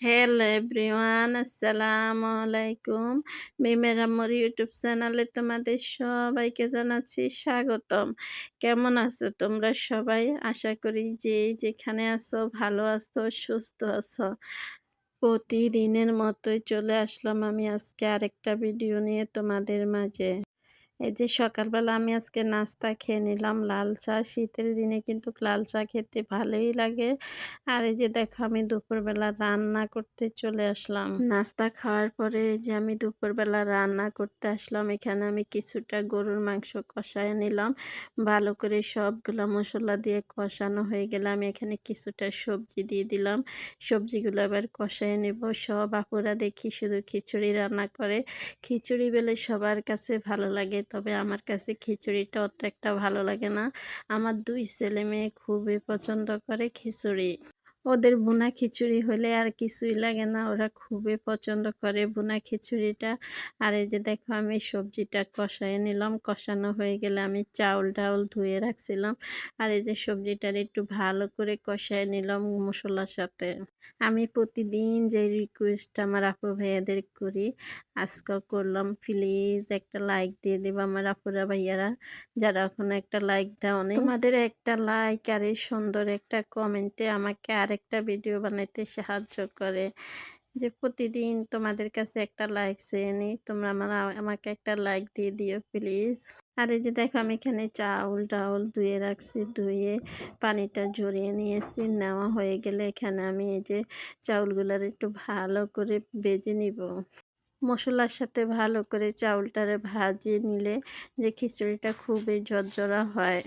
Hello everyone, আসসালামু আলাইকুম। মিমের আম্মুর ইউটিউব চ্যানেলে তোমাদের সবাইকে জানাচ্ছি স্বাগতম। কেমন আছো তোমরা সবাই? আশা করি যে যেখানে আছো, ভালো আছো, সুস্থ আছো। প্রতিদিনের মতোই চলে আসলাম আমি আজকে আরেকটা ভিডিও নিয়ে তোমাদের মাঝে। এই যে সকালবেলা আমি আজকে নাস্তা খেয়ে নিলাম, লাল চা। শীতের দিনে কিন্তু লাল চা খেতে ভালোই লাগে। আর এই যে দেখো আমি দুপুরবেলা রান্না করতে চলে আসলাম। নাস্তা খাওয়ার পরে যে আমি দুপুরবেলা রান্না করতে আসলাম। এখানে আমি কিছুটা গরুর মাংস কষায় নিলাম। ভালো করে সবগুলো মশলা দিয়ে কষানো হয়ে গেলে আমি এখানে কিছুটা সবজি দিয়ে দিলাম। সবজিগুলো আবার কষায় নেব। সব আপুরা দেখি শুধু খিচুড়ি রান্না করে। খিচুড়ি বেলে সবার কাছে ভালো লাগে। তবে আমার কাছে খিচুড়িটা অত একটা ভালো লাগে না। আমার দুই ছেলে মেয়ে খুবই পছন্দ করে খিচুড়ি। ওদের বোনা খিচুড়ি হলে আর কিছুই লাগে না। ওরা খুবই পছন্দ করে বোনা খিচুড়িটা। আর এই যে দেখো, আমি সবজিটা কষাই নিলাম। কষানো হয়ে গেলে আমি চাউল টাউল ধুয়ে রাখছিলাম। আর এই যে সবজিটার একটু ভালো করে কষাই নিলাম মশলার সাথে। আমি প্রতিদিন যে রিকোয়েস্ট আমার আপু ভাইয়াদের করি, আজকেও করলাম। প্লিজ একটা লাইক দিয়ে দেব আমার আপুরা ভাইয়ারা। যারা এখন একটা লাইক দেওয়া দাও তোমাদের একটা লাইক আর এই সুন্দর একটা কমেন্টে আমাকে আরেকটা ভিডিও বানাইতে সাহায্য করে যে প্রতিদিন তোমাদের কাছে একটা লাইক চেয়ে নিই। তোমরা আমার, আমাকে একটা লাইক দিয়ে দিও প্লিজ আর এই যে দেখো আমি এখানে চাউল টাউল ধুয়ে রাখছি, ধুয়ে পানিটা ঝরিয়ে নিয়েছি। নেওয়া হয়ে গেলে এখানে আমি এই যে চাউলগুলোর একটু ভালো করে বেজে নিব। মশলার সাথে ভালো করে চাউলটারে ভাজিয়ে নিলে যে খিচুড়িটা খুবই ঝরঝরা হয়।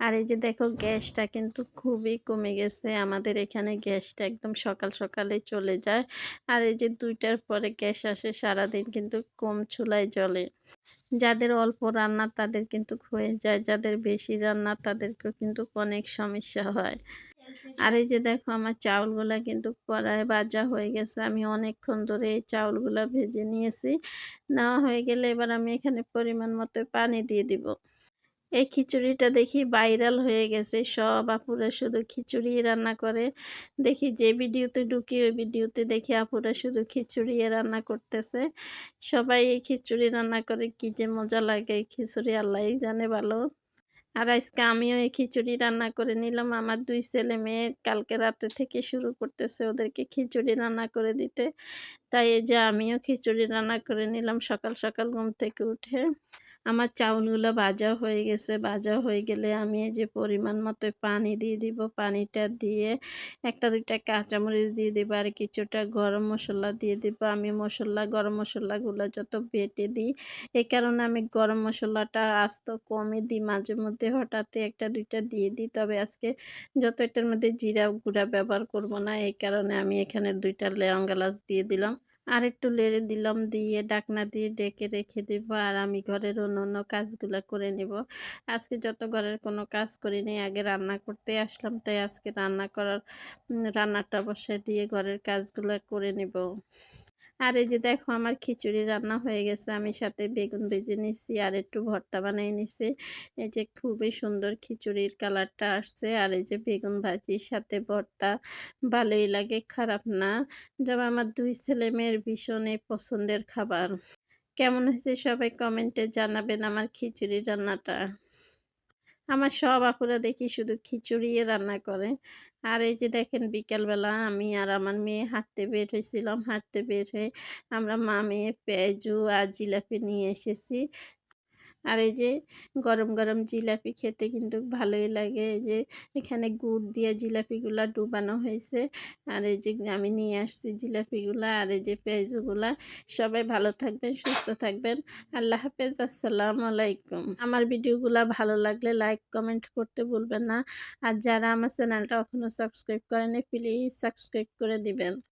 আর এই যে দেখো গ্যাসটা কিন্তু খুবই কমে গেছে। আমাদের এখানে গ্যাসটা একদম সকাল সকালে চলে যায়। আর এই যে দুইটার পরে গ্যাস আসে, সারাদিন কিন্তু কম চুলায় জ্বলে। যাদের অল্প রান্না তাদের কিন্তু হয়ে যায়, যাদের বেশি রান্না তাদেরকেও কিন্তু অনেক সমস্যা হয়। আর এই যে দেখো আমার চাউলগুলা কিন্তু কড়াই ভাজা হয়ে গেছে। আমি অনেকক্ষণ ধরে এই চাউলগুলা ভেজে নিয়েছি। নেওয়া হয়ে গেলে এবার আমি এখানে পরিমাণ মতো পানি দিয়ে দিব। এই খিচুড়িটা দেখি ভাইরাল হয়ে গেছে। সব আপুরা শুধু খিচুড়ি রান্না করে। দেখি যে ভিডিওতে ঢুকি, ওই ভিডিওতে দেখি আপুরা শুধু খিচুড়ি রান্না করতেছে। সবাই এই খিচুড়ি রান্না করে, কি যে মজা লাগে এই খিচুড়ি আল্লাহ জানে ভালো। আর আজকে আমিও এই খিচুড়ি রান্না করে নিলাম। আমার দুই ছেলে মেয়ে কালকে রাত্রে থেকে শুরু করতেছে ওদেরকে খিচুড়ি রান্না করে দিতে। তাই এই যে আমিও খিচুড়ি রান্না করে নিলাম সকাল সকাল ঘুম থেকে উঠে। আমার চাউলগুলো ভাজা হয়ে গেছে। ভাজা হয়ে গেলে আমি এই যে পরিমাণ মতো পানি দিয়ে দিব। পানিটা দিয়ে একটা, দুইটা কাঁচামরিচ দিয়ে দিব আর কিছুটা গরম মশলা দিয়ে দিব। আমি মশলা, গরম মশলাগুলো যত বেটে দিই এই কারণে আমি গরম মশলাটা আস্ত কমে দিই। মাঝে মধ্যে হঠাৎ একটা, দুইটা দিয়ে দিই। তবে আজকে যত এটার মধ্যে জিরা গুঁড়া ব্যবহার করব না এই কারণে আমি এখানে দুইটা লেয়ং গালাস দিয়ে দিলাম। আর একটু লেড়ে দিলাম, দিয়ে ডাকনা দিয়ে ডেকে রেখে দেবো আর আমি ঘরের অন্য অন্য কাজগুলো করে নেব। আজকে যত ঘরের কোনো কাজ করিনি আগে রান্না করতে আসলাম, তাই আজকে রান্না করার রান্নাটা বসে দিয়ে ঘরের কাজগুলো করে নেব। আর এই যে দেখো আমার খিচুড়ি রান্না হয়ে গেছে। আমি সাথে বেগুন ভেজে নিছি আর একটু ভর্তা বানিয়ে নিছি। এই যে খুবই সুন্দর খিচুড়ির কালারটা আসছে। আর এই যে বেগুন ভাজির সাথে ভর্তা ভালোই লাগে, খারাপ না। যেমন আমার দুই ছেলে মেয়ের ভীষণই পছন্দের খাবার। কেমন হয়েছে সবাই কমেন্টে জানাবেন আমার খিচুড়ি রান্নাটা। আমার সব আপুরা দেখি শুধু খিচুড়ি রান্না করে। আর এই যে দেখেন বিকালবেলা আমি আর আমার মেয়ে হাঁটতে বের হয়েছিলাম হাঁটতে বের হয়ে আমরা মা মেয়ে পেঁয়াজু আর জিলাপি নিয়ে এসেছি। আর এই যে গরম গরম জিলাপি খেতে কিন্তু ভালোই লাগে। এই যে এখানে গুড় দিয়ে জিলাপিগুলা ডুবানো হয়েছে। আর এই যে আমি নিয়ে আসছি জিলাপিগুলা আর এই যে পেঁয়াজগুলা। সবাই ভালো থাকবেন, সুস্থ থাকবেন। আল্লাহ হাফেজ, আসসালামু আলাইকুম। আমার ভিডিওগুলা ভালো লাগলে লাইক, কমেন্ট করতে ভুলবেন না। আর যারা আমার চ্যানেলটা এখনও সাবস্ক্রাইব করেনি প্লিজ সাবস্ক্রাইব করে দিবেন।